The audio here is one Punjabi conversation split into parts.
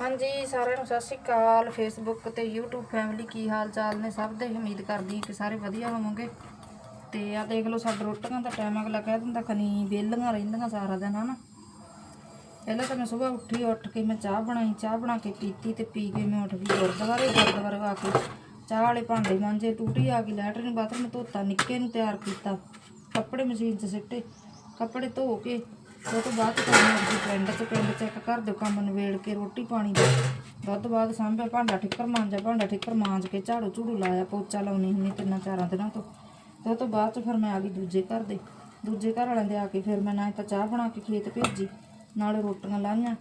ਹਾਂਜੀ, ਸਾਰਿਆਂ ਨੂੰ ਸਤਿ ਸ਼੍ਰੀ ਅਕਾਲ। ਫੇਸਬੁੱਕ ਤੇ YouTube ਫੈਮਿਲੀ ਕੀ ਹਾਲ ਚਾਲ ਨੇ? ਸਭ ਦੇ ਉਮੀਦ ਕਰਦੀ ਹਾਂ ਕਿ ਸਾਰੇ ਵਧੀਆ ਹੋਵੋਗੇ। ਤੇ ਆ ਦੇਖ ਲਓ, ਸਾਡੇ ਰੋਟੀਆਂ ਦਾ ਟਾਈਮ ਅਗਲਾ ਕਹਿ ਦਿੰਦਾ, ਖਨੀ ਵਿਹਲੀਆਂ ਰਹਿੰਦੀਆਂ ਸਾਰਾ ਦਿਨ, ਹਨਾ? ਪਹਿਲਾਂ ਤਾਂ ਮੈਂ ਸਵੇਰ ਉੱਠੀ, ਉੱਠ ਕੇ ਮੈਂ ਚਾਹ ਬਣਾਈ, ਚਾਹ ਬਣਾ ਕੇ ਪੀਤੀ ਤੇ ਪੀ ਕੇ ਮੈਂ ਉੱਠ ਗਈ ਗੁਰਦੁਆਰੇ। ਗੁਰਦੁਆਰੇ ਆ ਕੇ ਚਾਹ ਵਾਲੇ ਭਾਂਡੇ ਮਾਂਜੇ, ਟੂਟੀ ਆ ਗਈ, ਲੈਟਰਿਨ, ਬਾਥਰੂਮ ਧੋਤਾ, ਨਿੱਕੇ ਨੂੰ ਤਿਆਰ ਕੀਤਾ, ਕੱਪੜੇ ਮਸ਼ੀਨ 'ਚ ਸਿੱਟੇ, ਕੱਪੜੇ ਧੋ ਕੇ ਉਹ ਤੋਂ ਬਾਅਦ ਕੰਮ ਲੱਗੀ ਪਿੰਡ 'ਚ ਪਿੰਡ 'ਚ ਇੱਕ ਘਰ ਦੇ ਕੰਮ ਨਿਬੇੜ ਕੇ ਰੋਟੀ ਪਾਣੀ ਦਾ। ਦੁੱਧ ਬਾਅਦ ਸਾਂਭਿਆ, ਭਾਂਡਾ ਠਿੱਕਰ ਮਾਂਜਿਆ, ਭਾਂਡਾ ਠਿੱਕਰ ਮਾਂਜ ਕੇ ਝਾੜੂ ਝੂੜੂ ਲਾਇਆ, ਪੋਚਾ ਲਾਉਣੀ ਹੁੰਦੀ ਤਿੰਨਾਂ ਚਾਰਾਂ ਦਿਨਾਂ ਤੋਂ। ਤੇ ਉਹ ਤੋਂ ਬਾਅਦ 'ਚ ਫਿਰ ਮੈਂ ਆ ਗਈ ਦੂਜੇ ਘਰ ਦੇ। ਦੂਜੇ ਘਰ ਵਾਲਿਆਂ ਦੇ ਆ ਕੇ ਫਿਰ ਮੈਂ ਨਾ ਤਾਂ ਚਾਹ ਬਣਾ ਕੇ ਖੇਤ ਭੇਜੀ, ਨਾਲੇ ਰੋਟੀਆਂ ਲਾਈਆਂ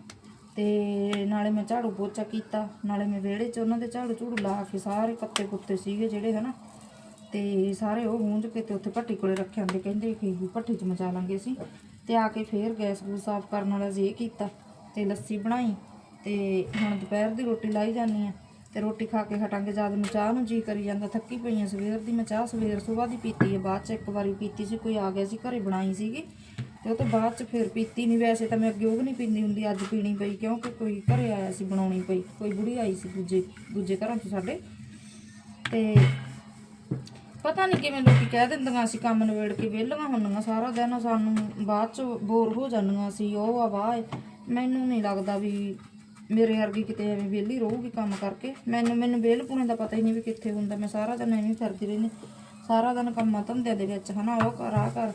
ਤੇ ਨਾਲੇ ਮੈਂ ਝਾੜੂ ਪੋਚਾ ਕੀਤਾ, ਨਾਲੇ ਮੈਂ ਵਿਹੜੇ 'ਚ ਉਹਨਾਂ ਦੇ ਝਾੜੂ ਝੂੜੂ ਲਾ ਕੇ ਸਾਰੇ ਪੱਤੇ ਕੁੱਤੇ ਸੀਗੇ ਜਿਹੜੇ ਹਨਾ। ਤੇ ਸਾਰੇ ਉਹ ਗੂੰਜ ਕੇ ਤੇ ਉੱਥੇ ਭੱਟੀ ਕੋਲੇ ਰੱਖੇ ਹੁੰਦੇ ਕਹਿੰਦੇ ਕਿ ਵੀ ਭੱਟੀ 'ਚ ਮਚਾ ਲਾਂਗੇ ਅਸੀਂ। ਤੇ ਆ ਕੇ ਫੇਰ ਗੈਸ ਗੂਸ ਸਾਫ਼ ਕਰਨ ਵਾਲਾ ਜੀ ਇਹ ਕੀਤਾ ਤੇ ਲੱਸੀ ਬਣਾਈ ਤੇ ਹੁਣ ਦੁਪਹਿਰ ਦੀ ਰੋਟੀ ਲਾਈ ਜਾਨੀ ਆ ਤੇ ਰੋਟੀ ਖਾ ਕੇ ਹਟਾਂਗੇ ਜਦ ਨੂੰ ਚਾਹ ਨੂੰ ਜੀ ਕਰੀ ਜਾਂਦਾ, ਥੱਕੀ ਪਈ ਆ ਸਵੇਰ ਦੀ, ਮੈਂ ਚਾਹ ਸਵੇਰ ਸੁਬਾਹ ਦੀ ਪੀਤੀ ਆ ਬਾਅਦ ਚ ਇੱਕ ਵਾਰੀ ਪੀਤੀ ਸੀ, ਕੋਈ ਆ ਗਿਆ ਸੀ, ਘਰੇ ਬਣਾਈ ਸੀਗੀ ਤੇ ਉਹ ਤੋਂ ਬਾਅਦ ਚ ਫਿਰ ਪੀਤੀ ਨਹੀਂ ਵੈਸੇ ਤਾਂ ਮੈਂ ਅੱਗੇ ਉਹ ਵੀ ਨਹੀਂ ਪੀਂਦੀ ਹੁੰਦੀ, ਅੱਜ ਪੀਣੀ ਪਈ, ਕਿਉਂਕਿ ਕੋਈ ਘਰੇ ਆਇਆ ਸੀ, ਬਣਾਉਣੀ ਪਈ, ਕੋਈ ਬੁੜੀ ਆਈ ਸੀ ਦੂਜੇ ਦੂਜੇ ਘਰਾਂ ਤੋਂ ਸਾਡੇ ਤੇ ਪਤਾ ਨਹੀਂ ਕਿਵੇਂ ਲੋਕੀ ਕਹਿ ਦਿੰਦੀਆਂ ਅਸੀਂ ਕੰਮ ਨਿਬੇੜ ਕੇ ਵਿਹਲੀਆਂ ਹੁੰਦੀਆਂ, ਸਾਰਾ ਦਿਨ ਸਾਨੂੰ ਬਾਅਦ ਚ ਬੋਰ ਹੋ ਜਾਂਦੀਆਂ ਸੀ, ਉਹ ਆ ਵਾਹ ਏ। ਮੈਨੂੰ ਨਹੀਂ ਲੱਗਦਾ ਵੀ ਮੇਰੇ ਵਰਗੀ ਕਿਤੇ ਐਵੇਂ ਵਿਹਲੀ ਰਹੂਗੀ ਕੰਮ ਕਰਕੇ। ਮੈਨੂੰ ਮੈਨੂੰ ਵਿਹਲ ਪੁਣੇ ਦਾ ਪਤਾ ਹੀ ਨਹੀਂ ਵੀ ਕਿੱਥੇ ਹੁੰਦਾ, ਮੈਂ ਸਾਰਾ ਦਿਨ ਐਵੇਂ ਫਿਰਦੀ ਰਹਿੰਦੀ। ਸਾਰਾ ਦਿਨ ਕੰਮਾਂ ਧੰਦਿਆਂ ਦੇ ਵਿੱਚ ਹਨਾ, ਉਹ ਕਰ ਆ ਕਰ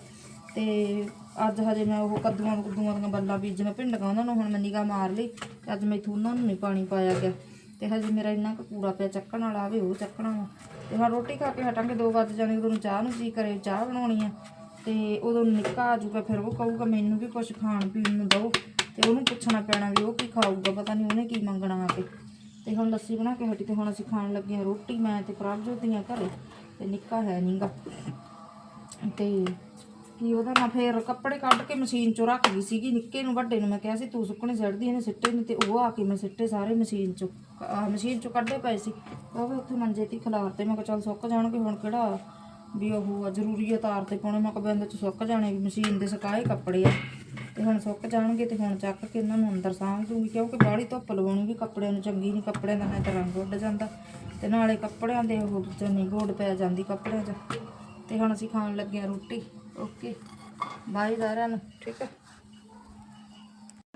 ਤੇ ਅੱਜ ਹਜੇ ਮੈਂ ਉਹ ਕੱਦੂਆਂ, ਕੁੱਦੂਆਂ ਦੀਆਂ ਬੱਲਾਂ ਬੀਜੀਆਂ ਭਿੰਡੀਆਂ, ਉਹਨਾਂ ਨੂੰ ਹੁਣ ਮੈਂ ਨਿਗਾਹ ਮਾਰ ਲਈ। ਤੇ ਅੱਜ ਮੈਥੋਂ ਉਹਨਾਂ ਨੂੰ ਨਹੀਂ ਪਾਣੀ ਪਾਇਆ ਗਿਆ। ਤੇ ਹਜੇ ਮੇਰਾ ਇੰਨਾ ਕੁ ਕੂੜਾ ਪਿਆ, ਚੱਕਣ ਵਾਲਾ ਵੀ ਉਹ ਚੱਕਣਾ ਵਾ। ਤੇ ਹੁਣ ਰੋਟੀ ਖਾ ਕੇ ਹਟਾਂਗੇ 2 ਵਜੇ ਜਾਣੇ ਉਦੋਂ ਚਾਹ ਨੂੰ ਜੀ ਕਰੇ, ਚਾਹ ਬਣਾਉਣੀ ਆ, ਤੇ ਉਦੋਂ ਨਿੱਕਾ ਆ ਜਾਊਗਾ, ਫਿਰ ਉਹ ਕਹੂਗਾ, ਮੈਨੂੰ ਵੀ ਕੁਝ ਖਾਣ ਪੀਣ ਨੂੰ ਦਿਓ। ਤੇ ਉਹਨੂੰ ਪੁੱਛਣਾ ਪੈਣਾ ਵੀ ਉਹ ਕੀ ਖਾਊਗਾ, ਪਤਾ ਨਹੀਂ ਉਹਨੇ ਕੀ ਮੰਗਣਾ ਆ ਕੇ ਤੇ ਹੁਣ ਲੱਸੀ ਬਣਾ ਕੇ ਹਟੀ, ਤੇ ਹੁਣ ਅਸੀਂ ਖਾਣ ਲੱਗੇ ਹਾਂ ਰੋਟੀ, ਮੈਂ ਤੇ ਪ੍ਰਭਜੋਤ ਦੀਆਂ ਘਰੇ, ਤੇ ਨਿੱਕਾ ਹੈ ਨਹੀਂਗਾ ਤੇ ਕੀ ਉਹਦਾ ਮੈਂ ਫੇਰ ਕੱਪੜੇ ਕੱਢ ਕੇ ਮਸ਼ੀਨ ਚੋਂ ਰੱਖ ਗਈ ਸੀਗੀ, ਨਿੱਕੇ ਨੂੰ ਵੱਡੇ ਨੂੰ ਮੈਂ ਕਿਹਾ ਸੀ, ਤੂੰ ਸੁੱਕਣੇ ਸਿੱਟਦੀ ਇਹਨੇ ਸਿੱਟੇ ਨਹੀਂ ਤੇ ਉਹ ਆ ਕੇ ਮੈਂ ਸਿੱਟੇ ਸਾਰੇ ਮਸ਼ੀਨ ਚੋਂ ਮਸ਼ੀਨ ਚੋਂ ਕੱਢੇ ਪਏ ਸੀ। ਉਹ ਵੀ ਉੱਥੇ ਮੰਜੇ ਤੇ ਹੀ ਖਿਲਾਰਤੇ ਮੈਂ ਕਿਹਾ ਚੱਲ ਸੁੱਕ ਜਾਣਗੇ ਹੁਣ ਕਿਹੜਾ ਵੀ ਉਹ ਆ ਜ਼ਰੂਰੀ ਆ ਤਾਰ ਤੇ ਪਾਉਣੇ, ਮੈਂ ਕਿਹਾ ਬੰਦੇ ਚ ਸੁੱਕ ਜਾਣੇ, ਵੀ ਮਸ਼ੀਨ ਦੇ ਸੁਕਾਏ ਕੱਪੜੇ ਆ। ਤੇ ਹੁਣ ਸੁੱਕ ਜਾਣਗੇ ਤੇ ਹੁਣ ਚੱਕ ਕੇ ਇਹਨਾਂ ਨੂੰ ਅੰਦਰ ਸਾਂਭ ਦੂੰਗੀ, ਕਿਉਂਕਿ ਬਾਹਲੀ ਧੁੱਪ ਲਵਾਉਣੀ ਵੀ ਕੱਪੜਿਆਂ ਨੂੰ ਚੰਗੀ ਨਹੀਂ ਕੱਪੜਿਆਂ ਦਾ ਨਾ ਤਾਂ ਰੰਗ ਉੱਡ ਜਾਂਦਾ ਤੇ ਨਾਲੇ ਕੱਪੜਿਆਂ ਦੇ ਉਹ ਚੰਨੀ ਗੋਡ ਪੈ ਜਾਂਦੀ ਕੱਪੜਿਆਂ 'ਚ। ਤੇ ਹੁਣ ਅਸੀਂ ਖਾਣ ਲੱਗੇ ਆ ਰੋਟੀ। ਓਕੇ ਬਾਈ ਸਾਰਿਆਂ ਨੂੰ, ਠੀਕ ਹੈ?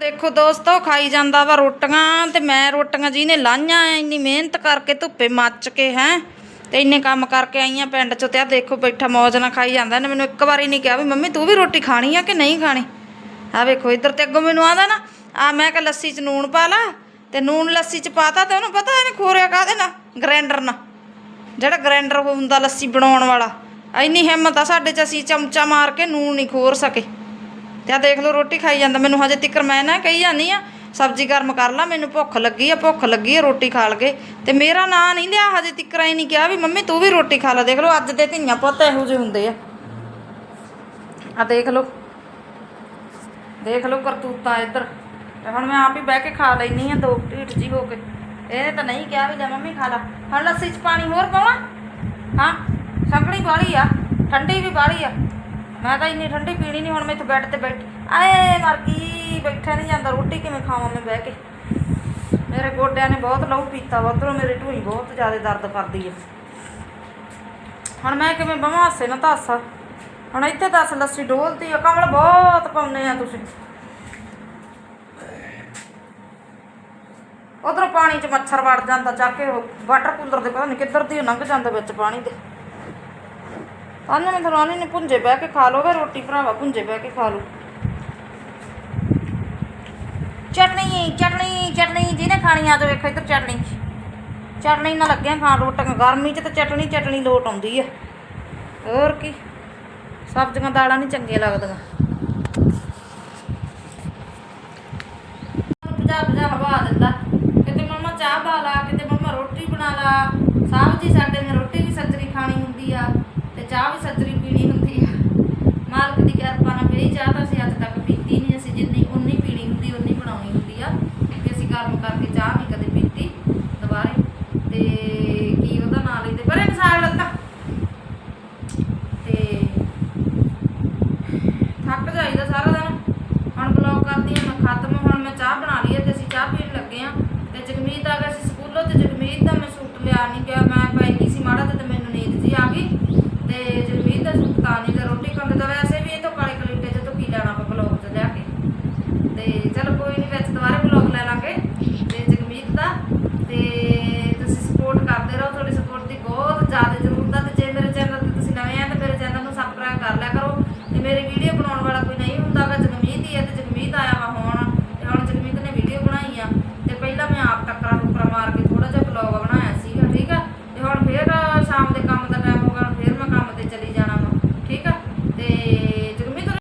ਦੇਖੋ ਦੋਸਤੋ, ਖਾਈ ਜਾਂਦਾ ਵਾ ਰੋਟੀਆਂ ਤੇ ਮੈਂ ਰੋਟੀਆਂ ਜੀ ਨੇ ਲਾਈਆਂ ਇੰਨੀ ਮਿਹਨਤ ਕਰਕੇ ਧੁੱਪੇ ਮੱਚ ਕੇ ਹੈ, ਤੇ ਇੰਨੇ ਕੰਮ ਕਰਕੇ ਆਈਆਂ ਪਿੰਡ ਚ ਤੇ ਆ ਦੇਖੋ ਬੈਠਾ ਮੌਜ ਨਾਲ ਖਾਈ ਜਾਂਦਾ ਇਹਨੇ ਮੈਨੂੰ ਇੱਕ ਵਾਰੀ ਨਹੀਂ ਕਿਹਾ ਵੀ ਮੰਮੀ ਤੂੰ ਵੀ ਰੋਟੀ ਖਾਣੀ ਆ ਕਿ ਨਹੀਂ ਖਾਣੀ? ਆ ਵੇਖੋ ਇੱਧਰ ਤੇ ਅੱਗੋਂ ਮੈਨੂੰ ਆਂਦਾ ਨਾ ਆ ਮੈਂ ਕਿ ਲੱਸੀ ਚ ਨੂਣ ਪਾ ਲਾ ਤੇ ਨੂਣ ਲੱਸੀ ਚ ਪਾਤਾ ਤੇ ਉਹਨੂੰ ਪਤਾ ਇਹਨੇ ਖੋਰਿਆ ਕਾਹਦੇ ਨਾਲ? ਗ੍ਰੈਂਡਰ ਨਾ ਜਿਹੜਾ ਗ੍ਰਾਈਂਡਰ ਹੁੰਦਾ ਲੱਸੀ ਬਣਾਉਣ ਵਾਲਾ। ਇੰਨੀ ਹਿੰਮਤ ਆ ਸਾਡੇ ਚ ਅਸੀਂ ਚਮਚਾ ਮਾਰ ਕੇ ਨੂਣ ਨਹੀਂ ਖੋਰ ਸਕੇ। ਤੇ ਆ ਦੇਖ ਲਓ ਰੋਟੀ ਖਾਈ ਜਾਂਦਾ। ਮੈਨੂੰ ਹਜੇ ਤਿੱਕਰ ਮੈਂ ਨਾ ਕਹੀ ਜਾਂਦੀ ਆ, ਸਬਜ਼ੀ ਗਰਮ ਕਰ ਲਾ, ਮੈਨੂੰ ਭੁੱਖ ਲੱਗੀ ਆ, ਭੁੱਖ ਲੱਗੀ ਆ ਰੋਟੀ ਖਾ ਲਗੇ। ਤੇ ਮੇਰਾ ਨਾਂ ਨਹੀਂ ਲਿਆ, ਹਜੇ ਤਿੱਕਰ ਹੀ ਨਹੀਂ ਕਿਹਾ ਵੀ ਮੰਮੀ ਤੂੰ ਵੀ ਰੋਟੀ ਖਾ ਲੈ। ਦੇਖ ਲਓ ਅੱਜ ਦੇ ਧੀਆਂ ਪੁੱਤ ਇਹੋ ਜਿਹੇ ਹੁੰਦੇ ਆ। ਆ ਦੇਖ ਲਓ। ਦੇਖ ਲਓ ਕਰਤੂਤਾਂ ਇੱਧਰ। ਤੇ ਹੁਣ ਮੈਂ ਆਪ ਹੀ ਬਹਿ ਕੇ ਖਾ ਲੈਣੀ ਆ, ਦੋ ਢੀਠ ਜੀ ਹੋ ਕੇ। ਇਹਨੇ ਤਾਂ ਨਹੀਂ ਕਿਹਾ ਵੀ ਲੈ ਮੰਮੀ ਖਾ ਲਾ। ਹੁਣ ਲੱਸੀ 'ਚ ਪਾਣੀ ਹੋਰ ਪਾਵਾਂ? ਹਾਂ? ਸੰਘਣੀ ਬਾਲੀ ਆ, ਠੰਡੀ ਵੀ ਬਾਲੀ ਆ। ਮੈਂ ਤਾਂ ਇੰਨੀ ਠੰਡੀ ਪੀਣੀ ਨਹੀਂ ਹੁਣ ਮੈਂ ਇੱਥੇ ਬੈੱਡ ਤੇ ਬੈਠੀ। ਆਏ ਮਰ ਗਈ ਬੈਠਾ ਨਹੀਂ ਜਾਂਦਾ, ਰੋਟੀ ਕਿਵੇਂ ਖਾਵਾਂ ਮੈਂ ਬਹਿ ਕੇ? ਮੇਰੇ ਗੋਡਿਆਂ ਨੇ ਬਹੁਤ ਲਹੂ ਪੀਤਾ ਵਾ, ਉਧਰੋਂ ਮੇਰੀ ਢੂਈ ਬਹੁਤ ਜ਼ਿਆਦਾ ਦਰਦ ਕਰਦੀ ਆ। ਹੁਣ ਮੈਂ ਕਿਵੇਂ ਬਵਾਂ, ਹਾਸੇ ਨਾ ਤਾਸਾ ਹੁਣ ਇੱਥੇ ਦੱਸ, ਲੱਸੀ ਡੋਲਦੀ ਆ ਕਮਲ ਬਹੁਤ ਪਾਉਨੇ ਆ ਤੁਸੀਂ। ਉਧਰੋਂ ਪਾਣੀ 'ਚ ਮੱਛਰ ਵੜ ਜਾਂਦਾ ਚੱਕ ਕੇ ਵਾਟਰ ਕੂਲਰ ਦੇ ਪਤਾ ਨਹੀਂ ਕਿੱਧਰ ਦੀ ਲੰਘ ਜਾਂਦਾ ਵਿੱਚ ਪਾਣੀ ਦੇ। ਆਨੇ ਮੈਂ ਤੁਹਾਨੂੰ ਨੇ ਪੁੰਜੇ ਬਹਿ ਕੇ ਖਾ ਲੋਗੇ ਰੋਟੀ ਭਰਾਵਾ, ਪੁੰਜੇ ਬਹਿ ਕੇ ਖਾ ਲਓ। ਚਟਣੀ ਚਟਣੀ ਚਟਣੀ ਜਿਹਨੇ ਖਾਣੀ ਆ ਤਾਂ ਵੇਖੋ ਇੱਧਰ ਚਟਣੀ ਚਟਣੀ ਨਾਲ ਲੱਗਿਆ ਖਾਣ ਰੋਟੀਆਂ, ਗਰਮੀ 'ਚ ਤਾਂ ਚਟਣੀ ਚਟਣੀ ਲੋਟ ਆਉਂਦੀ ਆ। ਹੋਰ ਕੀ, ਸਬਜ਼ੀਆਂ, ਦਾਲਾਂ ਨਹੀਂ ਚੰਗੀਆਂ ਲੱਗਦੀਆਂ। ਪਜਾ ਪਜਾ ਹਵਾ ਦਿੰਦਾ। ਕਿਤੇ ਮੰਮਾ ਚਾਹ ਪਾ ਲਾ, ਕਿਤੇ ਮੰਮਾ ਰੋਟੀ ਬਣਾ ਲਾ। ਸਾਹਿਬ ਜੀ ਸਾਡੇ ਨੇ ਰੋਟੀ ਵੀ ਸੱਜਰੀ ਖਾਣੀ ਹੁੰਦੀ ਆ। ਤੇ